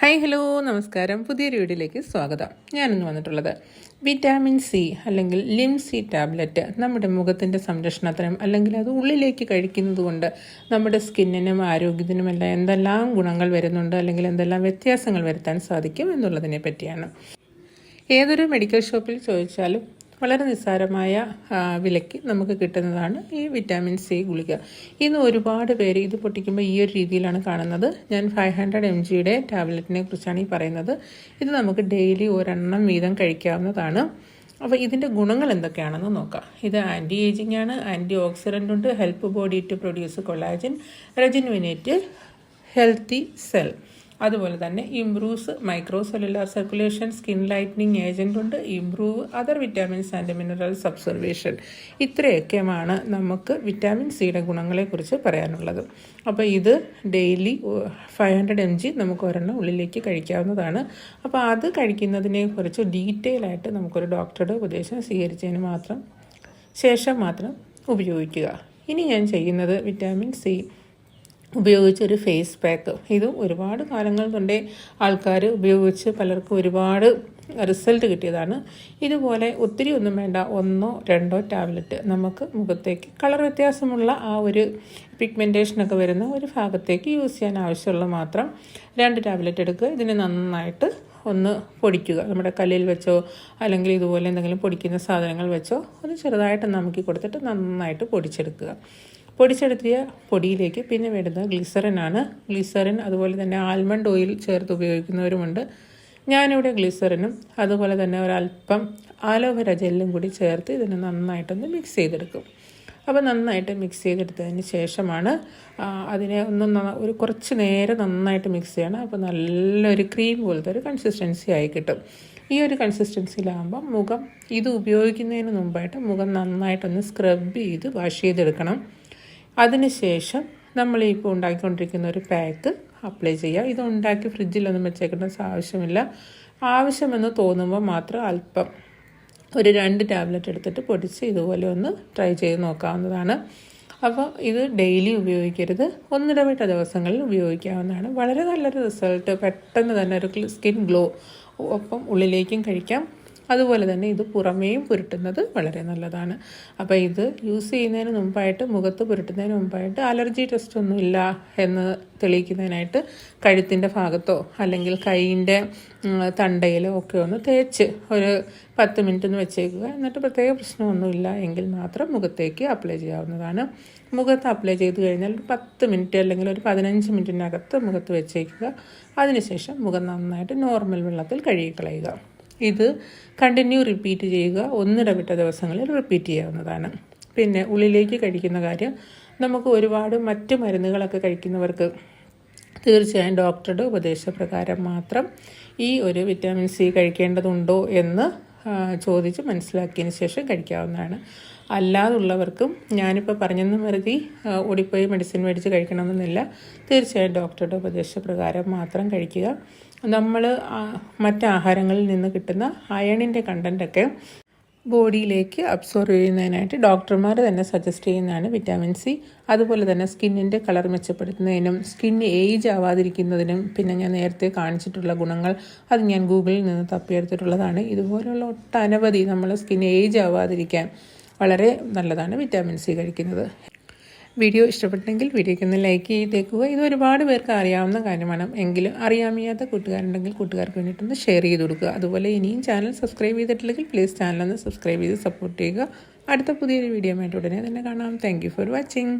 Hi hello നമസ്കാരം. പുതിയൊരു വീഡിയോയിലേക്ക് സ്വാഗതം. ഞാനിന്ന് വന്നിട്ടുള്ളത് വിറ്റാമിൻ സി അല്ലെങ്കിൽ ലിം സി ടാബ്ലറ്റ് നമ്മുടെ മുഖത്തിന്റെ സംരക്ഷണത്തിനും അല്ലെങ്കിൽ അത് ഉള്ളിലേക്ക് കഴിക്കുന്നത് കൊണ്ട് നമ്മുടെ സ്കിന്നിനും ആരോഗ്യത്തിനും എല്ലാം എന്തെല്ലാം ഗുണങ്ങൾ വരുന്നുണ്ട് അല്ലെങ്കിൽ എന്തെല്ലാം വ്യത്യാസങ്ങൾ വരുത്താൻ സാധിക്കും എന്നുള്ളതിനെ പറ്റിയാണ്. ഏതൊരു മെഡിക്കൽ ഷോപ്പിൽ ചോദിച്ചാലും വളരെ നിസ്സാരമായ വിലയ്ക്ക് നമുക്ക് കിട്ടുന്നതാണ് ഈ വിറ്റാമിൻ സി ഗുളിക. ഇന്ന് ഒരുപാട് പേര് ഇത് പൊട്ടിക്കുമ്പോൾ ഈ ഒരു രീതിയിലാണ് കാണുന്നത്. ഞാൻ ഫൈവ് ഹൺഡ്രഡ് എം ജിയുടെ ടാബ്ലറ്റിനെ കുറിച്ചാണ് ഈ പറയുന്നത്. ഇത് നമുക്ക് ഡെയിലി ഒരെണ്ണം വീതം കഴിക്കാവുന്നതാണ്. അപ്പോൾ ഇതിന്റെ ഗുണങ്ങൾ എന്തൊക്കെയാണെന്ന് നോക്കാം. ഇത് ആന്റി ഏജിംഗ് ആണ് ആന്റി ഓക്സിഡന്റ് ഉണ്ട് help body to produce collagen rejuvenate healthy cell അതുപോലെ തന്നെ improves micro cellular circulation skin lightening agent ഉണ്ട് improve other vitamins and minerals observation ഇത്രയൊക്കെയാണ് നമുക്ക് വിറ്റാമിൻ സിയുടെ ഗുണങ്ങളെക്കുറിച്ച് പറയാനുള്ളത്. അപ്പോൾ ഇത് daily five hundred M G നമുക്ക് ഒരെണ്ണം ഉള്ളിലേക്ക് കഴിക്കാവുന്നതാണ്. അപ്പോൾ അത് കഴിക്കുന്നതിനെക്കുറിച്ച് ഡീറ്റെയിൽ ആയിട്ട് നമുക്കൊരു ഡോക്ടറുടെ ഉപദേശം സ്വീകരിച്ചതിന് മാത്രം ശേഷം മാത്രം ഉപയോഗിക്കുക. ഇനി ഞാൻ ചെയ്യുന്നത് വിറ്റാമിൻ സി ഉപയോഗിച്ച ഒരു ഫേസ് പാക്ക് ഇത് ഒരുപാട് കാലങ്ങൾ കൊണ്ടേ ആൾക്കാർ ഉപയോഗിച്ച് പലർക്കും ഒരുപാട് റിസൾട്ട് കിട്ടിയതാണ്. ഇതുപോലെ ഒത്തിരി ഒന്നും വേണ്ട ഒന്നോ രണ്ടോ ടാബ്ലറ്റ് നമുക്ക് മുഖത്തേക്ക് കളർ വ്യത്യാസമുള്ള ആ ഒരു പിഗ്മെന്റേഷനൊക്കെ വരുന്ന ഒരു ഭാഗത്തേക്ക് യൂസ് ചെയ്യാൻ ആവശ്യമുള്ള മാത്രം രണ്ട് ടാബ്ലറ്റ് എടുക്കുക. ഇതിനെ നന്നായിട്ട് ഒന്ന് പൊടിക്കുക. നമ്മുടെ കല്ലിൽ വെച്ചോ അല്ലെങ്കിൽ ഇതുപോലെ എന്തെങ്കിലും പൊടിക്കുന്ന സാധനങ്ങൾ വെച്ചോ ഒന്ന് ചെറുതായിട്ട് നമുക്ക് കൊടുത്തിട്ട് നന്നായിട്ട് പൊടിച്ചെടുക്കുക. പൊടിച്ചെടുത്തിയ പൊടിയിലേക്ക് പിന്നെ വേണ്ടുന്നത് ഗ്ലിസറിനാണ് ഗ്ലിസറിൻ അതുപോലെ തന്നെ ആൽമണ്ട് ഓയിൽ ചേർത്ത് ഉപയോഗിക്കുന്നവരുമുണ്ട്. ഞാനിവിടെ ഗ്ലിസറിനും അതുപോലെ തന്നെ ഒരല്പം ആലോവേര ജെല്ലും കൂടി ചേർത്ത് ഇതിനെ നന്നായിട്ടൊന്ന് മിക്സ് ചെയ്തെടുക്കും. അപ്പോൾ നന്നായിട്ട് മിക്സ് ചെയ്തെടുത്തതിന് ശേഷമാണ് അതിനെ ഒന്ന് ഒരു കുറച്ച് നേരം നന്നായിട്ട് മിക്സ് ചെയ്യണം. അപ്പോൾ നല്ലൊരു ക്രീം പോലത്തെ ഒരു കൺസിസ്റ്റൻസി ആയി കിട്ടും. ഈ ഒരു കൺസിസ്റ്റൻസിയിലാകുമ്പോൾ മുഖം ഇത് ഉപയോഗിക്കുന്നതിന് മുമ്പായിട്ട് മുഖം നന്നായിട്ടൊന്ന് സ്ക്രബ് ചെയ്ത് വാഷ് ചെയ്തെടുക്കണം. അതിനുശേഷം നമ്മൾ ഇപ്പോൾ ഉണ്ടാക്കിക്കൊണ്ടിരിക്കുന്ന ഒരു പാക്ക് അപ്ലൈ ചെയ്യുക. ഇത് ഉണ്ടാക്കി ഫ്രിഡ്ജിലൊന്നും വെച്ചേക്കേണ്ട ആവശ്യമില്ല. ആവശ്യമെന്ന് തോന്നുമ്പോൾ മാത്രം അല്പം ഒരു രണ്ട് ടാബ്ലറ്റ് എടുത്തിട്ട് പൊടിച്ച് ഇതുപോലെ ഒന്ന് ട്രൈ ചെയ്ത് നോക്കാവുന്നതാണ്. അപ്പോൾ ഇത് ഡെയിലി ഉപയോഗിക്കരുത്. ഒന്നിടവിട്ട ദിവസങ്ങളിൽ ഉപയോഗിക്കാവുന്നതാണ്. വളരെ നല്ലൊരു റിസൾട്ട് പെട്ടെന്ന് തന്നെ ഒരു സ്കിൻ ഗ്ലോ ഒപ്പം ഉള്ളിലേക്കും കഴിക്കാം. അതുപോലെ തന്നെ ഇത് പുറമേയും പുരട്ടുന്നത് വളരെ നല്ലതാണ്. അപ്പോൾ ഇത് യൂസ് ചെയ്യുന്നതിന് മുമ്പായിട്ട് മുഖത്ത് പുരട്ടുന്നതിന് മുമ്പായിട്ട് അലർജി ടെസ്റ്റ് ഒന്നും ഇല്ല എന്ന് തെളിയിക്കുന്നതിനായിട്ട് കഴുത്തിന്റെ ഭാഗത്തോ അല്ലെങ്കിൽ കൈയിന്റെ തണ്ടയിലോ ഒക്കെ ഒന്ന് തേച്ച് ഒരു പത്ത് മിനിറ്റ് ഒന്ന് വെച്ചേക്കുക. എന്നിട്ട് പ്രത്യേക പ്രശ്നമൊന്നുമില്ല എങ്കിൽ മാത്രം മുഖത്തേക്ക് അപ്ലൈ ചെയ്യാവുന്നതാണ്. മുഖത്ത് അപ്ലൈ ചെയ്ത് കഴിഞ്ഞാൽ ഒരു പത്ത് മിനിറ്റ് അല്ലെങ്കിൽ ഒരു പതിനഞ്ച് മിനിറ്റിനകത്ത് മുഖത്ത് വെച്ചേക്കുക. അതിനുശേഷം മുഖം നന്നായിട്ട് നോർമൽ വെള്ളത്തിൽ കഴുകിക്കളയുക ഇത് കണ്ടിന്യൂ റിപ്പീറ്റ് ചെയ്യുക. ഒന്നിടവിട്ട ദിവസങ്ങളിൽ റിപ്പീറ്റ് ചെയ്യാവുന്നതാണ്. പിന്നെ ഉള്ളിലേക്ക് കഴിക്കുന്ന കാര്യം നമുക്ക് ഒരുപാട് മറ്റ് മരുന്നുകളൊക്കെ കഴിക്കുന്നവർക്ക് തീർച്ചയായും ഡോക്ടറുടെ ഉപദേശപ്രകാരം മാത്രം ഈ ഒരു വിറ്റാമിൻ സി കഴിക്കേണ്ടതുണ്ടോ എന്ന് ചോദിച്ച് മനസ്സിലാക്കിയതിന് ശേഷം കഴിക്കാവുന്നതാണ്. അല്ലാതുള്ളവർക്കും ഞാനിപ്പോൾ പറഞ്ഞെന്ന് കരുതി ആ, ഓടിപ്പോയി മെഡിസിൻ മേടിച്ച് കഴിക്കണമെന്നില്ല. തീർച്ചയായും ഡോക്ടറുടെ ഉപദേശപ്രകാരം മാത്രം കഴിക്കുക. നമ്മൾ മറ്റാഹാരങ്ങളിൽ നിന്ന് കിട്ടുന്ന അയണിന്റെ കണ്ടന്റൊക്കെ ബോഡിയിലേക്ക് അബ്സോർവ് ചെയ്യുന്നതിനായിട്ട് ഡോക്ടർമാർ തന്നെ സജസ്റ്റ് ചെയ്യുന്നതാണ് വിറ്റാമിൻ സി. അതുപോലെ തന്നെ സ്കിന്നിന്റെ കളർ മെച്ചപ്പെടുത്തുന്നതിനും സ്കിൻ ഏജ് ആവാതിരിക്കുന്നതിനും പിന്നെ ഞാൻ നേരത്തെ കാണിച്ചിട്ടുള്ള ഗുണങ്ങൾ അത് ഞാൻ ഗൂഗിളിൽ നിന്ന് തപ്പിയെടുത്തിട്ടുള്ളതാണ്. ഇതുപോലെയുള്ള ഒട്ടനവധി നമ്മൾ സ്കിൻ ഏജ് ആവാതിരിക്കാൻ വളരെ നല്ലതാണ് വിറ്റാമിൻ സി കഴിക്കുന്നത്. വീഡിയോ ഇഷ്ടപ്പെട്ടെങ്കിൽ വീഡിയോയ്ക്ക് ഒന്ന് ലൈക്ക് ചെയ്തേക്കുക. ഇത് ഒരുപാട് പേർക്ക് അറിയാവുന്ന കാര്യമാണ്. എങ്കിലും അറിയാമിയാത്ത കൂട്ടുകാരുണ്ടെങ്കിൽ കൂട്ടുകാർക്ക് വേണ്ടിയിട്ടൊന്ന് ഷെയർ ചെയ്ത് കൊടുക്കുക. അതുപോലെ ഇനിയും ചാനൽ സബ്സ്ക്രൈബ് ചെയ്തിട്ടില്ലെങ്കിൽ പ്ലീസ് ചാനൽ ഒന്ന് സബ്സ്ക്രൈബ് ചെയ്ത് സപ്പോർട്ട് ചെയ്യുക. അടുത്ത പുതിയൊരു വീഡിയോ ആയിട്ട് ഉടനെ തന്നെ കാണാം. Thank for watching